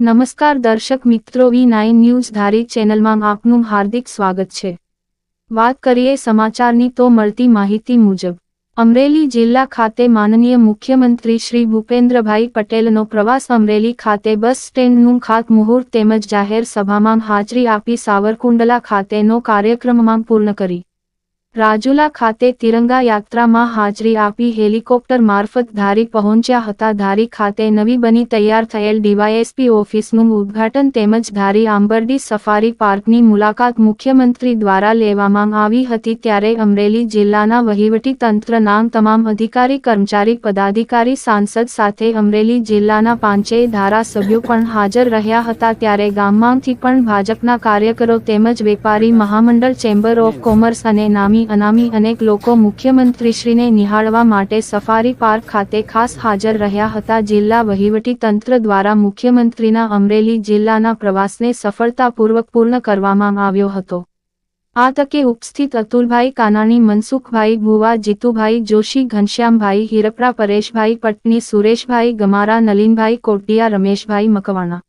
નમસ્કાર દર્શક મિત્રો વી નાઇન ન્યૂઝ ધારી ચેનલમાં આપનું હાર્દિક સ્વાગત છે. વાત કરીએ સમાચારની તો મળતી માહિતી મુજબ, અમરેલી જિલ્લા ખાતે માનનીય મુખ્યમંત્રી શ્રી ભૂપેન્દ્રભાઈ પટેલનો પ્રવાસ અમરેલી ખાતે બસ સ્ટેન્ડનું ખાતમુહૂર્ત તેમજ જાહેર સભામાં હાજરી આપી સાવરકુંડલા ખાતેનો કાર્યક્રમમાં પૂર્ણ કરી. રાજુલા ખાતે તિરંગા યાત્રામાં હાજરી આપી હેલિકોપ્ટર મારફત ધારી પહોંચ્યા હતા. ધારી ખાતે નવી બની તૈયાર થયેલ ડીવાયએસપી ઓફિસનું ઉદ્ઘાટન તેમજ ધારી આંબરડી સફારી પાર્કની મુલાકાત મુખ્યમંત્રી દ્વારા લેવામાં આવી હતી. ત્યારે અમરેલી જિલ્લાના વહીવટી તંત્રના તમામ અધિકારી, કર્મચારી, પદાધિકારી, સાંસદ સાથે અમરેલી જિલ્લાના પાંચેય ધારાસભ્યો પણ હાજર રહ્યા હતા. ત્યારે ગામમાંથી પણ ભાજપના કાર્યકરો તેમજ વેપારી મહામંડળ, ચેમ્બર ઓફ કોમર્સ અને નામી અનામી અનેક લોકો મુખ્યમંત્રીશ્રીને નિહાળવા માટે સફારી પાર્ક ખાતે ખાસ હાજર રહ્યા હતા. જિલ્લા વહીવટી તંત્ર દ્વારા મુખ્યમંત્રીના અમરેલી જિલ્લાના પ્રવાસને સફળતાપૂર્વક પૂર્ણ કરવામાં આવ્યો હતો. આ તકે ઉપસ્થિત અતુલભાઈ કાનાણી, મનસુખભાઈ ભુવા, જીતુભાઈ જોશી, ઘનશ્યામભાઈ હિરપરા, પરેશભાઈ પટની, સુરેશભાઈ ગમારા, નલીનભાઈ કોટિયા, રમેશભાઈ મકવાણા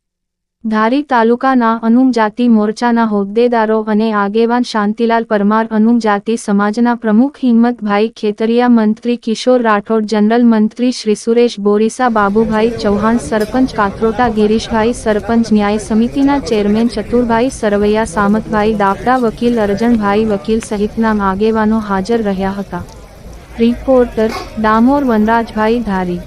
ધારી તાલુકાના અનુમ જાતિ મોરચાના હોદ્દેદારો અને આગેવાન શાંતિલાલ પરમાર અનુમ જાતિ સમાજના પ્રમુખ હિંમતભાઈ ખેતરિયા મંત્રી કિશોર રાઠોડ, જનરલ મંત્રી શ્રી સુરેશ બોરીસા, બાબુભાઈ ચૌહાણ, સરપંચ કાથરોટા ગિરીશભાઈ, સરપંચ ન્યાય સમિતિના ચેરમેન ચતુરભાઈ સરવૈયા, સામતભાઈ દાફડા, વકીલ અરજણભાઈ વકીલ સહિતના આગેવાનો હાજર રહ્યા હતા. રિપોર્ટર ડામોર વનરાજભાઈ ધારી.